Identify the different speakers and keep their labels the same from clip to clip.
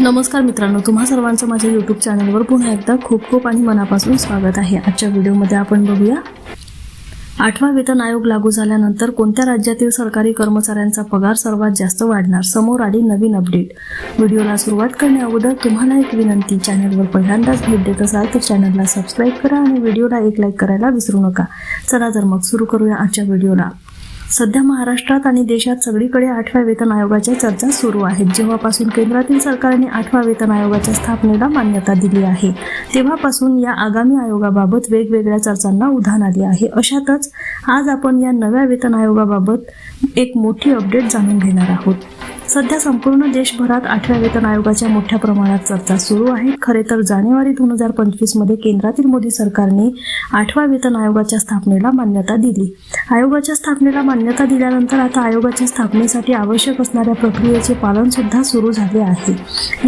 Speaker 1: नमस्कार मित्रांनो तुम्हा सर्वांचं माझ्या यूट्यूब चॅनलवर पुन्हा एकदा खूप खूप आणि मनापासून स्वागत आहे. आजच्या व्हिडिओमध्ये आपण बघूया आठवा वेतन आयोग लागू झाल्यानंतर कोणत्या राज्यातील सरकारी कर्मचाऱ्यांचा पगार सर्वात जास्त वाढणार? समोर आली नवीन अपडेट व्हिडिओला सुरुवात करण्या अगोदर तुम्हाला एक विनंती चॅनलवर पहिल्यांदाच भेट देत असाल तर चॅनलला सबस्क्राईब करा आणि व्हिडिओला एक लाईक करायला विसरू नका. चला तर मग सुरू करूया आजच्या व्हिडिओला. सध्या महाराष्ट्रात आणि देशात सगळीकडे आठव्या वेतन आयोगाच्या चर्चा सुरू आहेत. जेव्हापासून केंद्रातील सरकारने आठव्या वेतन आयोगाच्या स्थापनेला मान्यता दिली आहे तेव्हापासून या आगामी आयोगाबाबत वेगवेगळ्या चर्चांना उधाण आले आहे. अशातच आज आपण या नव्या वेतन आयोगाबाबत एक मोठी अपडेट जाणून घेणार आहोत. सध्या संपूर्ण देशभरात आठव्या वेतन आयोगाच्या मोठ्या प्रमाणात चर्चा सुरू आहे. खरे तर जानेवारी दोन हजार पंचवीसमध्ये केंद्रातील मोदी सरकारने आठव्या वेतन आयोगाच्या स्थापनेला मान्यता दिली. आयोगाच्या स्थापनेला मान्यता दिल्यानंतर आता आयोगाच्या स्थापनेसाठी आवश्यक असणाऱ्या प्रक्रियेचे पालन सुद्धा सुरू झाले आहे.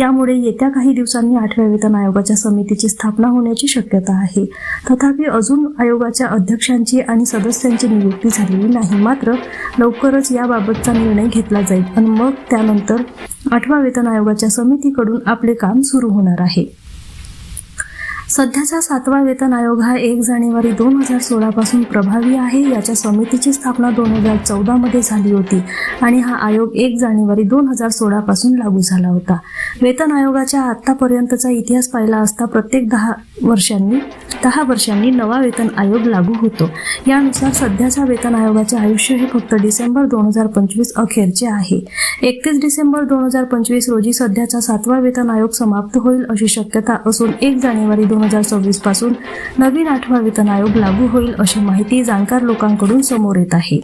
Speaker 1: यामुळे येत्या काही दिवसांनी आठव्या वेतन आयोगाच्या समितीची स्थापना होण्याची शक्यता आहे. तथापि अजून आयोगाच्या अध्यक्षांची आणि सदस्यांची नियुक्ती झालेली नाही. मात्र लवकरच याबाबतचा निर्णय घेतला जाईल. आणि मग त्यानंतर आठवा वेतन आयोगाच्या समितीकडून आपले काम सुरू होणार आहे. सध्याचा सातवा वेतन आयोग हा एक जानेवारी दोन हजार सोळापासून प्रभावी आहे. याच्या समितीची स्थापना दोन हजार चौदामध्ये झाली होती आणि हा आयोग एक जानेवारी दोन हजार सोळापासून लागू झाला होता. वेतन आयोगाच्या आत्तापर्यंतचा इतिहास पाहिला असता प्रत्येक दहा वर्षांनी दहा वर्षांनी नवा वेतन आयोग लागू होतो. यानुसार सध्याच्या वेतन आयोगाचे आयुष्य हे फक्त डिसेंबर दोन हजार पंचवीस अखेरचे आहे. एकतीस डिसेंबर दोन हजार पंचवीस रोजी सध्याचा सातवा वेतन आयोग समाप्त होईल अशी शक्यता असून एक जानेवारी दोन हजार सव्वीसपासून नवीन आठवा वेतन आयोग लागू होईल अशी माहिती जाणकार लोकांकडून समोर येत आहे.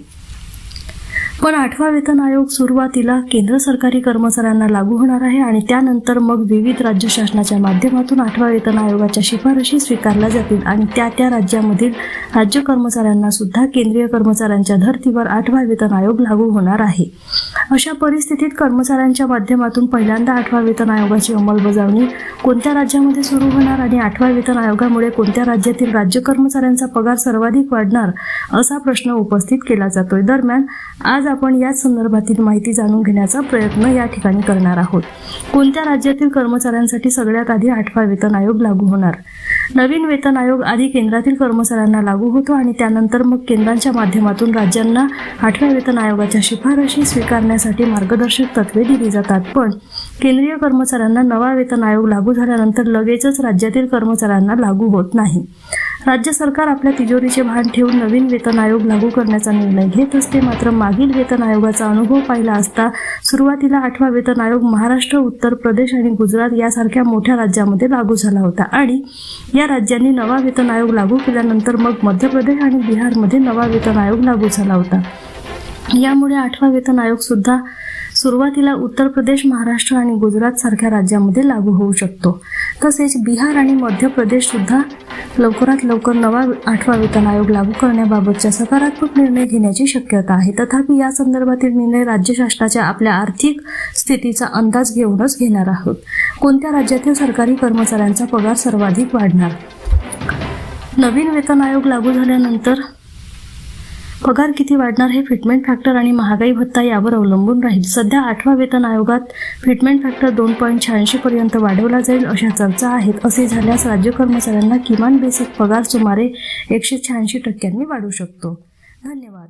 Speaker 1: पण आठवा वेतन आयोग सुरुवातीला केंद्र सरकारी कर्मचाऱ्यांना लागू होणार आहे आणि त्यानंतर मग विविध राज्य शासनाच्या माध्यमातून आठवा वेतन आयोगाच्या शिफारशी स्वीकारल्या जातील आणि त्या त्या राज्यामधील राज्य कर्मचाऱ्यांना सुद्धा केंद्रीय कर्मचाऱ्यांच्या धर्तीवर आठवा वेतन आयोग लागू होणार आहे. अशा परिस्थितीत कर्मचाऱ्यांच्या माध्यमातून पहिल्यांदा आठवा वेतन आयोगाची अंमलबजावणी कोणत्या राज्यामध्ये सुरू होणार आणि आठव्या वेतन आयोगामुळे कोणत्या राज्यातील राज्य कर्मचाऱ्यांचा पगार सर्वाधिक वाढणार असा प्रश्न उपस्थित केला जातोय. दरम्यान आज आपण याच संदर्भातील माहिती जाणून घेण्याचा प्रयत्न या ठिकाणी करणार आहोत. कोणत्या राज्यातील कर्मचाऱ्यांसाठी सगळ्यात आधी आठवा वेतन आयोग लागू होणार? नवीन वेतन आयोग आधी केंद्रातील कर्मचाऱ्यांना लागू होतो आणि त्यानंतर मग केंद्रांच्या माध्यमातून राज्यांना आठव्या वेतन आयोगाच्या शिफारशी स्वीकारण्यासाठी मार्गदर्शक तत्वे दिली जातात. पण केंद्रीय कर्मचाऱ्यांना नवा वेतन आयोग लागू झाल्यानंतर लगेचच राज्यातील कर्मचाऱ्यांना लागू होत नाही. राज्य सरकार आपल्या तिजोरीचे भान ठेवून नवीन वेतन आयोग लागू करण्याचा निर्णय घेत असते. मात्र मागील वेतन आयोगाचा अनुभव पाहिला असता सुरुवातीला आठवा वेतन आयोग महाराष्ट्र उत्तर प्रदेश आणि गुजरात यासारख्या मोठ्या राज्यामध्ये लागू झाला होता आणि या राज्यांनी नवा वेतन आयोग लागू केल्यानंतर मग मध्य प्रदेश आणि बिहारमध्ये नवा वेतन आयोग लागू झाला होता. यामुळे आठवा वेतन आयोग सुद्धा सुरुवातीला उत्तर प्रदेश महाराष्ट्र आणि गुजरात सारख्या राज्यामध्ये लागू होऊ शकतो. तसेच बिहार आणि मध्य प्रदेश सुद्धा लवकरात लवकर नवा आठवा वेतन आयोग लागू करण्याबाबतच्या सकारात्मक निर्णय घेण्याची शक्यता आहे. तथापि या संदर्भातील निर्णय राज्य शासनाच्या आपल्या आर्थिक स्थितीचा अंदाज घेऊनच घेणार आहोत. कोणत्या राज्यातील सरकारी कर्मचाऱ्यांचा पगार सर्वाधिक वाढणार? नवीन वेतन आयोग लागू झाल्यानंतर पगार किती वाढणार हे फिटमेंट फॅक्टर आणि महागाई भत्ता यावर अवलंबून राहील. सध्या आठवा वेतन आयोगात फिटमेंट फॅक्टर दोन पॉईंट शहाऐंशी पर्यंत वाढवला जाईल अशा चर्चा आहेत. असे झाल्यास राज्य कर्मचाऱ्यांना किमान बेसिक पगार सुमारे एकशे शहाऐंशी टक्क्यांनी वाढू शकतो. धन्यवाद.